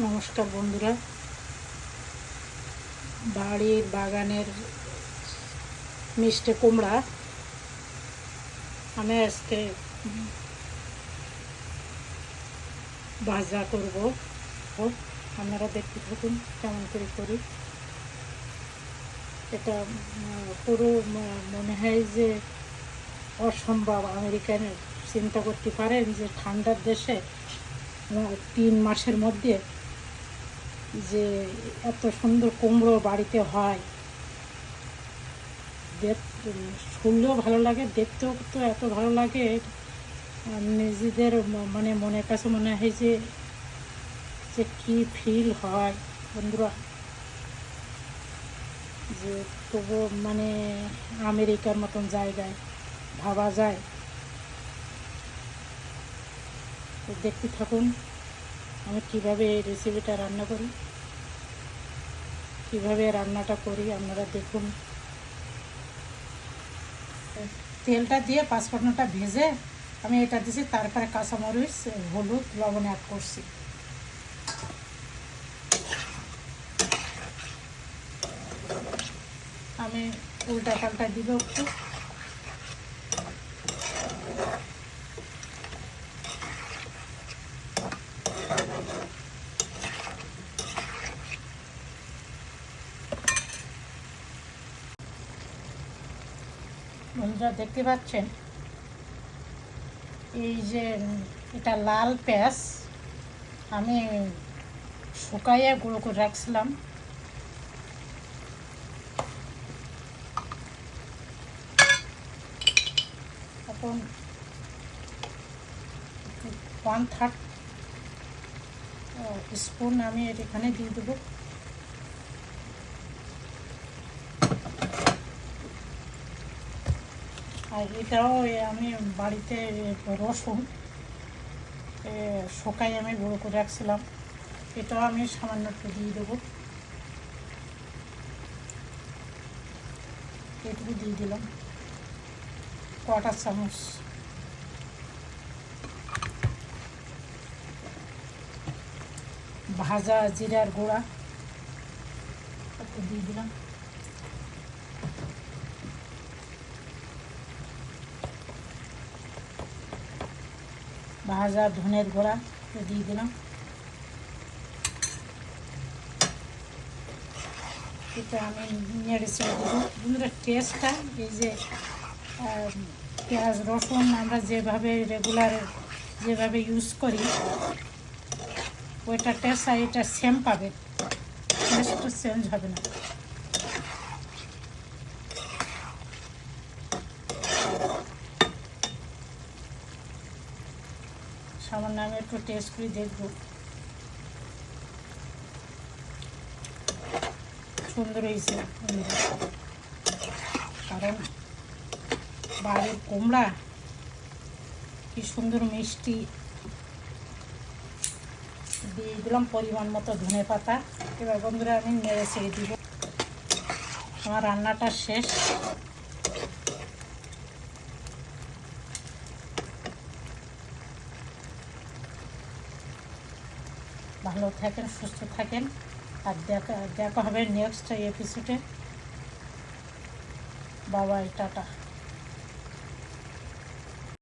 নমস্কার বন্ধুরা। বাড়ির বাগানের মিষ্টি কুমড়া। আমি আজকে ভাজা করব। আপনারা দেখতে থাকুন, কেমন করে করি। এটা পুরো মনে হয় যে অসম্ভব। আমেরিকান চিন্তা করতে পারেন যে ঠান্ডার দেশে তিন মাসের মধ্যে যে এত সুন্দর কুমড়ো বাড়িতে হয়। দেখ, শুনলেও ভালো লাগে, দেখতেও তো এত ভালো লাগে। নিজেদের মানে মনের কাছে মনে হয় যে যে কী ফিল হয় বন্ধুরা। যে তবু মানে আমেরিকার মতন জায়গায় ভাবা যায়। দেখতে থাকুন। আমি কীভাবে এই রেসিপিটা রান্না করি? কীভাবে রান্নাটা করি? আপনারা দেখুন। তেলটা দিয়ে পাঁচফোড়নটা ভেজে আমি এটা দিয়েছি তারপরে কাঁচামরিচ, হলুদ, লবণ অ্যাড করছি। আমি উল্টা পাল্টা দিব একটু। বন্ধুরা, দেখতে পাচ্ছেন? এই যে, এটা লাল পেঁয়াজ। আমি শুকাইয়ে গুঁড়ো করে রাখছিলাম। এখন ওয়ান থার্ড স্পুন আমি এখানে দিয়ে দেবো। আর এটাও এ আমি বাড়িতে রসুন শুকাই আমি গুঁড়ো করে রাখছিলাম। এটাও আমি সামান্য একটু দিয়ে দেবো। এটুকু দিয়ে দিলাম। কটা চামচ। ভাজা জিরার গুঁড়া। দিয়ে দিলাম। ভাজা ধনের গোড়া দিয়ে দিলাম। এটা আমি নেড়ে বন্ধুরা টেস্টটা এই যে পেঁয়াজ, রসুন আমরা যেভাবে রেগুলার যেভাবে ইউজ করি, ওইটা টেস্ট আর এটা সেম পাবে। টেস্টটা চেঞ্জ হবে না সামান্য আমি একটু টেস্ট করে দেখব। সুন্দর হয়েছে। কারণ বাড়ির কুমড়া কি সুন্দর মিষ্টি। দিয়ে দিলাম পরিমাণ মতো ধনে পাতা। এবার বন্ধুরা আমি নেড়ে ছেড়ে দিব। আমার রান্নাটা শেষ। ভালো থাকেন সুস্থ থাকেন। আর দেখা দেখা হবে নেক্সট এপিসোডে বাবাই টাটা।